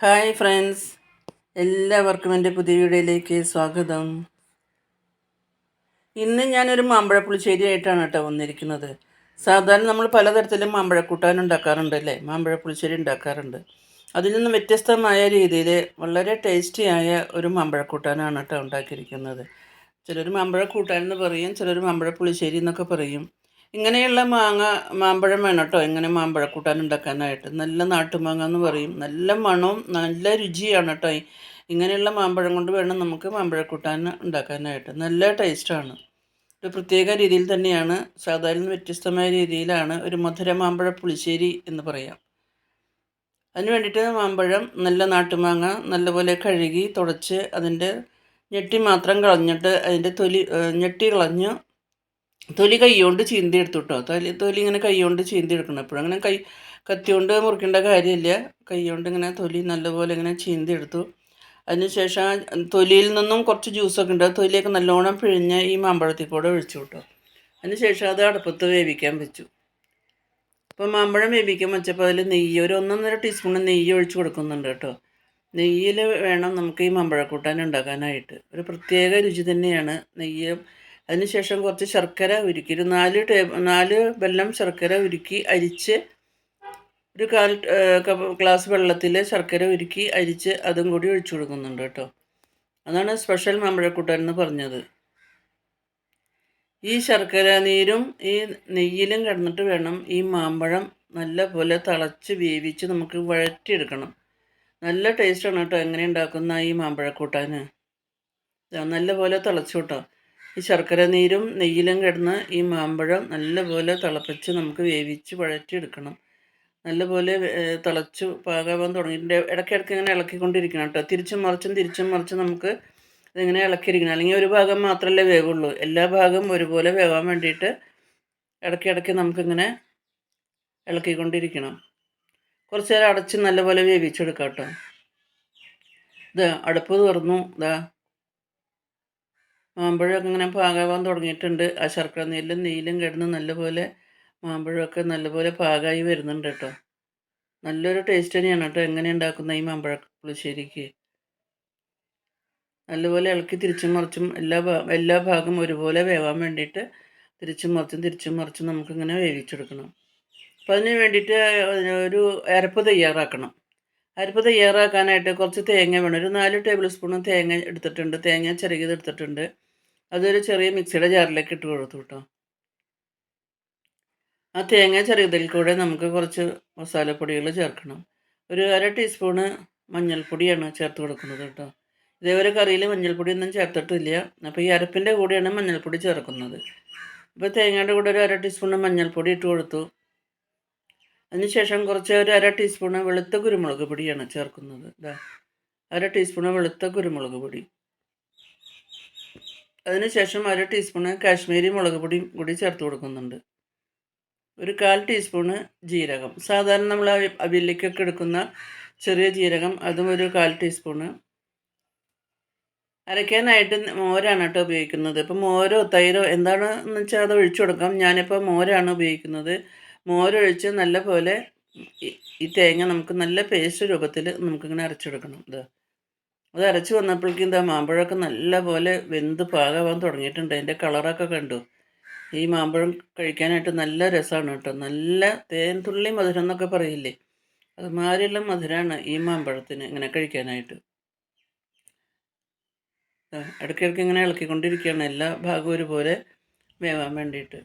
Hi friends. എല്ലാവർക്കും എന്റെ പുതിയ വീഡിയോയിലേക്ക് സ്വാഗതം. ഇന്ന് ഞാനൊരു മാമ്പഴപ്പുളിശ്ശേരിയായിട്ടാണ് കേട്ടോ വന്നിരിക്കുന്നത്. സാധാരണ നമ്മൾ പലതരത്തിലും മാമ്പഴക്കൂട്ടാൻ ഉണ്ടാക്കാറുണ്ട് അല്ലേ? മാമ്പഴ പുളിശ്ശേരി ഉണ്ടാക്കാറുണ്ട്. അതിൽ നിന്നും വ്യത്യസ്തമായ രീതിയിൽ വളരെ ടേസ്റ്റിയായ ഒരു മാമ്പഴക്കൂട്ടാനാണ് കേട്ടോ ഉണ്ടാക്കിയിരിക്കുന്നത്. ചിലർ മാമ്പഴക്കൂട്ടാൻ എന്ന് പറയും ചിലർ മാമ്പഴപ്പുളിശ്ശേരി എന്നൊക്കെ പറയും. ഇങ്ങനെയുള്ള മാങ്ങ മാമ്പഴം വേണം കേട്ടോ. ഇങ്ങനെ മാമ്പഴക്കൂട്ടാൻ ഉണ്ടാക്കാനായിട്ട്. നല്ല നാട്ടുമാങ്ങ എന്ന് പറയും. നല്ല മണവും നല്ല രുചിയാണ് കേട്ടോ. ഇങ്ങനെയുള്ള മാമ്പഴം കൊണ്ട് വേണം നമുക്ക് മാമ്പഴക്കൂട്ടാൻ ഉണ്ടാക്കാനായിട്ട്. നല്ല ടേസ്റ്റാണ് ഒരു പ്രത്യേക രീതിയിൽ തന്നെയാണ് സാധാരണ വ്യത്യസ്തമായ രീതിയിലാണ് ഒരു മധുര മാമ്പഴ പുളിശ്ശേരി എന്ന് പറയാം. അതിന് വേണ്ടിയിട്ട് മാമ്പഴം നല്ല നാട്ടുമാങ്ങ നല്ലപോലെ കഴുകി തുടച്ച് അതിന്റെ ഞെട്ടി മാത്രം കളഞ്ഞിട്ട് അതിന്റെ തൊലി ഞെട്ടി കളഞ്ഞ് തൊലി കൈകൊണ്ട് ചീന്തി എടുത്തു കേട്ടോ തൊലി തൊലി ഇങ്ങനെ കൈകൊണ്ട് ചീന്തി എടുക്കണം എപ്പോഴും അങ്ങനെ കൈ കത്തി കൊണ്ട് മുറിക്കേണ്ട കാര്യമില്ല. കൈ കൊണ്ട് ഇങ്ങനെ തൊലി നല്ലപോലെ ഇങ്ങനെ ചീന്തി എടുത്തു അതിനുശേഷം തൊലിയിൽ നിന്നും കുറച്ച് ജ്യൂസൊക്കെ ഉണ്ട്. തൊലിയൊക്കെ നല്ലോണം പിഴിഞ്ഞ് ഈ മാമ്പഴത്തിൽ കൂടെ ഒഴിച്ചു കേട്ടോ. അതിനുശേഷം അത് അടുപ്പത്ത് വേവിക്കാൻ വെച്ചു. അപ്പോൾ മാമ്പഴം വേവിക്കാൻ വെച്ചപ്പോൾ അതിൽ നെയ്യ് ഒരു ഒന്നൊന്നര ടീസ്പൂൺ നെയ്യ് ഒഴിച്ച് കൊടുക്കുന്നുണ്ട് കേട്ടോ. നെയ്യിൽ വേണം നമുക്ക് ഈ മാമ്പഴക്കൂട്ടാൻ ഉണ്ടാക്കാനായിട്ട്. ഒരു പ്രത്യേക രുചി തന്നെയാണ് നെയ്യ് അതിനുശേഷം കുറച്ച് ശർക്കര ഉരുക്കി ഒരു നാല് ടേബ് നാല് വെല്ലം ശർക്കര ഉരുക്കി അരിച്ച് ഒരു കാൽ ഗ്ലാസ് വെള്ളത്തിൽ ശർക്കര ഉരുക്കി അരിച്ച് അതും കൂടി ഒഴിച്ചു കൊടുക്കുന്നുണ്ട് കേട്ടോ. അതാണ് സ്പെഷ്യൽ മമ്പഴക്കൂട്ടൻ എന്ന് പറഞ്ഞത്. ഈ ശർക്കര നീരും ഈ നെയ്യിലും കിടന്നിട്ട് വേണം ഈ മാമ്പഴം നല്ല പോലെ തിളച്ച് വേവിച്ച് നമുക്ക് വഴറ്റിയെടുക്കണം. നല്ല ടേസ്റ്റാണ് കേട്ടോ എങ്ങനെ ഉണ്ടാക്കുന്ന ഈ മാമ്പഴക്കൂട്ടാൻ നല്ല പോലെ തിളച്ചു കേട്ടോ. ഈ ശർക്കര നീരും നെയ്യിലും കിടന്ന് ഈ മാമ്പഴം നല്ലപോലെ തിളപ്പിച്ച് നമുക്ക് വേവിച്ച് വഴറ്റിയെടുക്കണം. നല്ലപോലെ തിളച്ച് പാകാവാൻ തുടങ്ങിയിട്ടുണ്ട്. ഇടയ്ക്കിടയ്ക്ക് ഇങ്ങനെ ഇളക്കിക്കൊണ്ടിരിക്കണം കേട്ടോ. തിരിച്ചും മറിച്ചും തിരിച്ചും മറിച്ചും നമുക്ക് ഇതിങ്ങനെ ഇളക്കിയിരിക്കണം. അല്ലെങ്കിൽ ഒരു ഭാഗം മാത്രമല്ലേ വേവുള്ളൂ. എല്ലാ ഭാഗവും ഒരുപോലെ വേവാൻ വേണ്ടിയിട്ട് ഇടയ്ക്കിടയ്ക്ക് നമുക്കിങ്ങനെ ഇളക്കിക്കൊണ്ടിരിക്കണം. കുറച്ച് നേരം അടച്ച് നല്ലപോലെ വേവിച്ചെടുക്കാം കേട്ടോ. ഇത് അടുപ്പ് തുറന്നു. ഇതാ മാമ്പഴമൊക്കെ ഇങ്ങനെ പാകാവാൻ തുടങ്ങിയിട്ടുണ്ട്. ആ ശർക്കര നെല്ലും നെയ്യിലും കിടന്ന് നല്ലപോലെ മാമ്പഴമൊക്കെ നല്ലപോലെ പാകമായി വരുന്നുണ്ട് കേട്ടോ. നല്ലൊരു ടേസ്റ്റ് തന്നെയാണ് കേട്ടോ എങ്ങനെ ഉണ്ടാക്കുന്ന ഈ മാമ്പഴ പുളിശ്ശേരിക്ക് നല്ലപോലെ ഇളക്കി തിരിച്ചും മറിച്ചും എല്ലാ എല്ലാ ഭാഗം ഒരുപോലെ വേവാൻ വേണ്ടിയിട്ട് തിരിച്ചും മറിച്ചും തിരിച്ചും മറിച്ചും നമുക്കിങ്ങനെ വേവിച്ചെടുക്കണം. അപ്പം അതിന് വേണ്ടിയിട്ട് ഒരു അരപ്പ് തയ്യാറാക്കണം. അരപ്പ് തയ്യാറാക്കാനായിട്ട് കുറച്ച് തേങ്ങ വേണം. ഒരു നാല് ടേബിൾ സ്പൂൺ തേങ്ങ എടുത്തിട്ടുണ്ട്. തേങ്ങ ചെറുകിയത് എടുത്തിട്ടുണ്ട്. അതൊരു ചെറിയ മിക്സിയുടെ ജാറിലേക്ക് ഇട്ട് കൊടുത്തു കേട്ടോ ആ തേങ്ങ ചെറിയതിൽ കൂടെ നമുക്ക് കുറച്ച് മസാലപ്പൊടികൾ ചേർക്കണം. ഒരു അര ടീസ്പൂണ് മഞ്ഞൾപ്പൊടിയാണ് ചേർത്ത് കൊടുക്കുന്നത് കേട്ടോ ഇതേവരെ കറിയിൽ മഞ്ഞൾപ്പൊടി ഒന്നും ചേർത്തിട്ടില്ല. അപ്പോൾ ഈ അരപ്പിന്റെ കൂടെയാണ് മഞ്ഞൾപ്പൊടി ചേർക്കുന്നത്. അപ്പോൾ തേങ്ങയുടെ കൂടെ ഒരു അര ടീസ്പൂണ് മഞ്ഞൾപ്പൊടി ഇട്ട് കൊടുത്തു. അതിനുശേഷം കുറച്ച് ഒരു അര ടീസ്പൂണ് വെളുത്ത കുരുമുളക് പൊടിയാണ് ചേർക്കുന്നത് അര ടീസ്പൂണ് വെളുത്ത കുരുമുളക് പൊടി. അതിനുശേഷം അര ടീസ്പൂണ് കാശ്മീരി മുളക് പൊടിയും കൂടി ചേർത്ത് കൊടുക്കുന്നുണ്ട്. ഒരു കാൽ ടീസ്പൂണ് ജീരകം. സാധാരണ നമ്മൾ അവിയലിക്കൊക്കെ എടുക്കുന്ന ചെറിയ ജീരകം അതും ഒരു കാൽ ടീസ്പൂണ്. അരയ്ക്കാനായിട്ട് മോരാണ് കേട്ടോ ഉപയോഗിക്കുന്നത്. ഇപ്പം മോരോ തൈരോ എന്താണെന്ന് വെച്ചാൽ അത് ഒഴിച്ചു കൊടുക്കാം. ഞാനിപ്പോൾ മോരാണ് ഉപയോഗിക്കുന്നത്. മോരൊഴിച്ച് നല്ല പോലെ ഈ തേങ്ങ നമുക്ക് നല്ല പേസ്റ്റ് രൂപത്തിൽ നമുക്കിങ്ങനെ അരച്ചെടുക്കണം ഇത് അത് അരച്ച് വന്നപ്പോഴേക്കും എന്താ മാമ്പഴമൊക്കെ നല്ല പോലെ വെന്ത് പാകാവാൻ തുടങ്ങിയിട്ടുണ്ട്. അതിന്റെ കളറൊക്കെ കണ്ടു. ഈ മാമ്പഴം കഴിക്കാനായിട്ട് നല്ല രസമാണ് കേട്ടോ. നല്ല തേൻ തുള്ളി മധുരം എന്നൊക്കെ പറയില്ലേ? അതുമാതിരിയുള്ള മധുരമാണ് ഈ മാമ്പഴത്തിന് ഇങ്ങനെ കഴിക്കാനായിട്ട്. ഇടയ്ക്കിടയ്ക്ക് ഇങ്ങനെ ഇളക്കിക്കൊണ്ടിരിക്കുകയാണ്. എല്ലാ ഭാഗവും ഒരുപോലെ വേവാൻ വേണ്ടിയിട്ട്.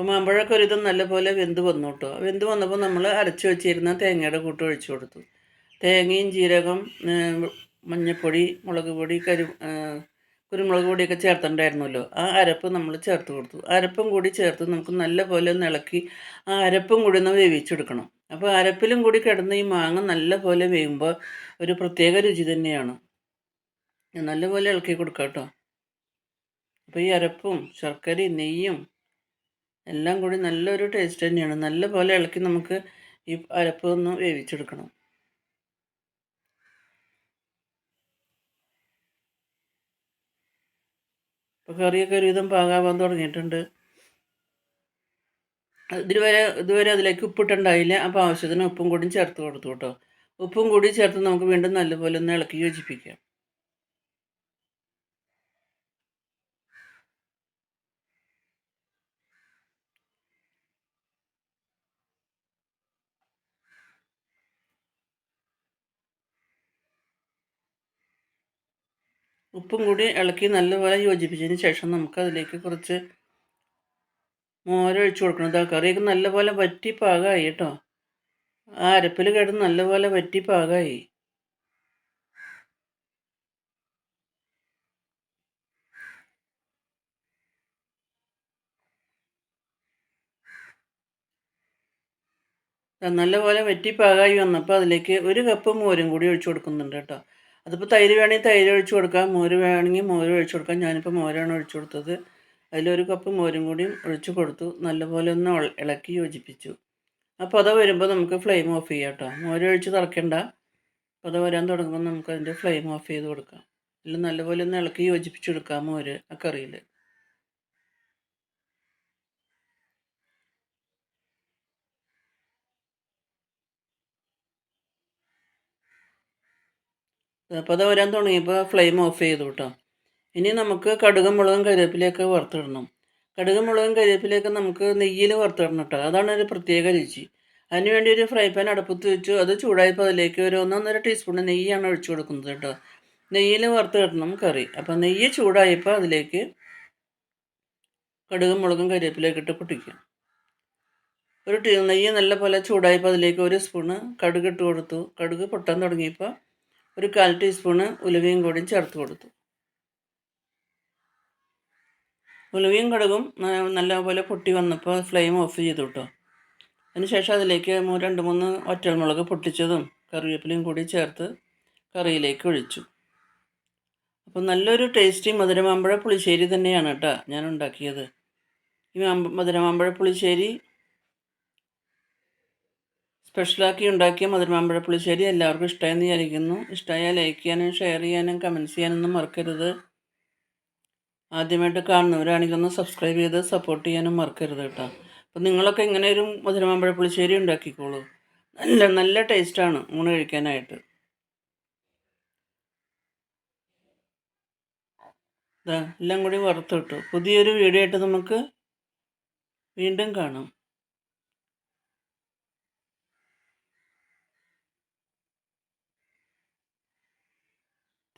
അപ്പോൾ മാമ്പഴമൊക്കെ ഒരുവിധം നല്ലപോലെ വെന്ത് വന്നു കേട്ടോ വെന്ത് വന്നപ്പോൾ നമ്മൾ അരച്ച് വെച്ചിരുന്ന തേങ്ങയുടെ കൂട്ട് ഒഴിച്ചു കൊടുത്തു. തേങ്ങയും ജീരകം മഞ്ഞൾപ്പൊടി മുളക് പൊടി കരു കുരുമുളക് പൊടിയൊക്കെ ചേർത്തിട്ടുണ്ടായിരുന്നല്ലോ. ആ അരപ്പ് നമ്മൾ ചേർത്ത് കൊടുത്തു. അരപ്പും കൂടി ചേർത്ത് നമുക്ക് നല്ലപോലെ ഒന്ന് ഇളക്കി ആ അരപ്പും കൂടി ഒന്ന് വേവിച്ചെടുക്കണം അപ്പോൾ അരപ്പിലും കൂടി കിടന്ന് ഈ മാങ്ങ നല്ലപോലെ വേകുമ്പോൾ ഒരു പ്രത്യേക രുചി തന്നെയാണ്. നല്ലപോലെ ഇളക്കി കൊടുക്കാം കേട്ടോ അപ്പോൾ ഈ അരപ്പും ശർക്കരയും നെയ്യും എല്ലാം കൂടി നല്ലൊരു ടേസ്റ്റ് തന്നെയാണ്. നല്ല പോലെ ഇളക്കി നമുക്ക് ഈ അരപ്പ് ഒന്ന് വേവിച്ചെടുക്കണം. ഇപ്പോൾ കറിയൊക്കെ ഒരുവിധം പാകാവാൻ തുടങ്ങിയിട്ടുണ്ട്. ഇതുവരെ ഇതുവരെ അതിലേക്ക് ഉപ്പിട്ടുണ്ടായില്ല. അപ്പോൾ ആവശ്യത്തിന് ഉപ്പും കൂടി ചേർത്ത് കൊടുത്തു കേട്ടോ. ഉപ്പും കൂടി ചേർത്ത് നമുക്ക് വീണ്ടും നല്ലപോലെ ഒന്ന് ഇളക്കി യോജിപ്പിക്കാം. ഉപ്പും കൂടി ഇളക്കി നല്ലപോലെ യോജിപ്പിച്ചതിന് ശേഷം നമുക്ക് അതിലേക്ക് കുറച്ച് മോരൊഴിച്ച് കൊടുക്കണം. ഇതാ കറിയൊക്കെ നല്ലപോലെ വറ്റി പാകമായി കേട്ടോ. ആ അരപ്പിൽ കിടന്ന് നല്ലപോലെ വറ്റി പാകമായി നല്ലപോലെ വറ്റി പാകമായി വന്നപ്പോൾ അതിലേക്ക് ഒരു കപ്പ് മോരും കൂടി ഒഴിച്ചു കൊടുക്കുന്നുണ്ട് കേട്ടോ. അതിപ്പോൾ തൈര് വേണമെങ്കിൽ തൈര് ഒഴിച്ചു കൊടുക്കാം. മോര് വേണമെങ്കിൽ മോര് ഒഴിച്ചു കൊടുക്കാം. ഞാനിപ്പോൾ മോരാണ് ഒഴിച്ചു കൊടുത്തത്. അതിലൊരു കപ്പ് മോരും കൂടി ഒഴിച്ചു കൊടുത്തു. നല്ലപോലെ ഒന്ന് ഇളക്കി യോജിപ്പിച്ചു. അപ്പോൾ അത് വരുമ്പോൾ നമുക്ക് ഫ്ലെയിം ഓഫ് ചെയ്യാം കേട്ടോ. മോര് ഒഴിച്ച് തിളയ്ക്കണ്ട അപ്പോൾ അത് വരാൻ തുടങ്ങുമ്പോൾ നമുക്ക് അതിന്റെ ഫ്ലെയിം ഓഫ് ചെയ്ത് കൊടുക്കാം. അതിൽ നല്ലപോലെ ഒന്ന് ഇളക്കി യോജിപ്പിച്ചെടുക്കാം മോര് ആ കറിയിൽ അപ്പോൾ അത് വരാൻ തുടങ്ങിയപ്പോൾ ഫ്ലെയിം ഓഫ് ചെയ്തു കേട്ടോ ഇനി നമുക്ക് കടുകും മുളകും കരിവേപ്പിലയൊക്കെ വറുത്തിടണം. കടുകും മുളകും കരിവേപ്പിലയൊക്കെ നമുക്ക് നെയ്യിൽ വറുത്തിടണം കേട്ടോ അതാണ് ഒരു പ്രത്യേക രുചി. അതിനുവേണ്ടി ഒരു ഫ്രൈ പാൻ അടുപ്പത്ത് വെച്ചു. അത് ചൂടായപ്പോൾ അതിലേക്ക് ഒരു ഒന്നൊന്നര ടീസ്പൂൺ നെയ്യാണ് ഒഴിച്ചു കൊടുക്കുന്നത് കേട്ടോ നെയ്യിൽ വറുത്തിടണം കറി. അപ്പോൾ നെയ്യ് ചൂടായപ്പോൾ അതിലേക്ക് കടുകും മുളകും കരിവേപ്പിലയൊക്കെ ഇട്ട് പൊട്ടിക്കുക ഒരു നെയ്യ് നല്ല പോലെ ചൂടായപ്പോൾ അതിലേക്ക് ഒരു സ്പൂണ് കടുക് ഇട്ട് കൊടുത്തു. കടുക് പൊട്ടാൻ തുടങ്ങിയപ്പോൾ ഒരു കാൽ ടീസ്പൂണ് ഉലുവയും കൂടി ചേർത്ത് കൊടുത്തു. ഉലുവയും കടുകും നല്ലപോലെ പൊട്ടി വന്നപ്പോൾ ഫ്ലെയിം ഓഫ് ചെയ്തു കേട്ടോ അതിനുശേഷം അതിലേക്ക് രണ്ട് മൂന്ന് ഒറ്റൽമുളക് പൊട്ടിച്ചതും കറിവേപ്പിലയും കൂടി ചേർത്ത് കറിയിലേക്ക് ഒഴിച്ചു. അപ്പോൾ നല്ലൊരു ടേസ്റ്റി മധുരമാമ്പഴ പുളിശ്ശേരി തന്നെയാണ് കേട്ടോ ഞാൻ ഉണ്ടാക്കിയത്. ഈ മധുരമാമ്പഴ പുളിശ്ശേരി സ്പെഷ്യലാക്കി ഉണ്ടാക്കിയ മധുരമാമ്പഴ പുളിശ്ശേരി എല്ലാവർക്കും ഇഷ്ടമായെന്ന് വിചാരിക്കുന്നു. ഇഷ്ടമായാൽ ലൈക്ക് ചെയ്യാനും ഷെയർ ചെയ്യാനും കമന്റ്സ് ചെയ്യാനൊന്നും മറക്കരുത്. ആദ്യമായിട്ട് കാണുന്നവരാണെങ്കിൽ ഒന്ന് സബ്സ്ക്രൈബ് ചെയ്ത് സപ്പോർട്ട് ചെയ്യാനും മറക്കരുത് കേട്ടോ. അപ്പോൾ നിങ്ങളൊക്കെ ഇങ്ങനെ ഒരു മധുരമാമ്പഴ പുളിശ്ശേരി ഉണ്ടാക്കിക്കോളൂ. നല്ല നല്ല ടേസ്റ്റാണ് ഊണ് കഴിക്കാനായിട്ട്. എല്ലാം കൂടി വറുത്തിട്ടു പുതിയൊരു വീഡിയോ ആയിട്ട് നമുക്ക് വീണ്ടും കാണാം.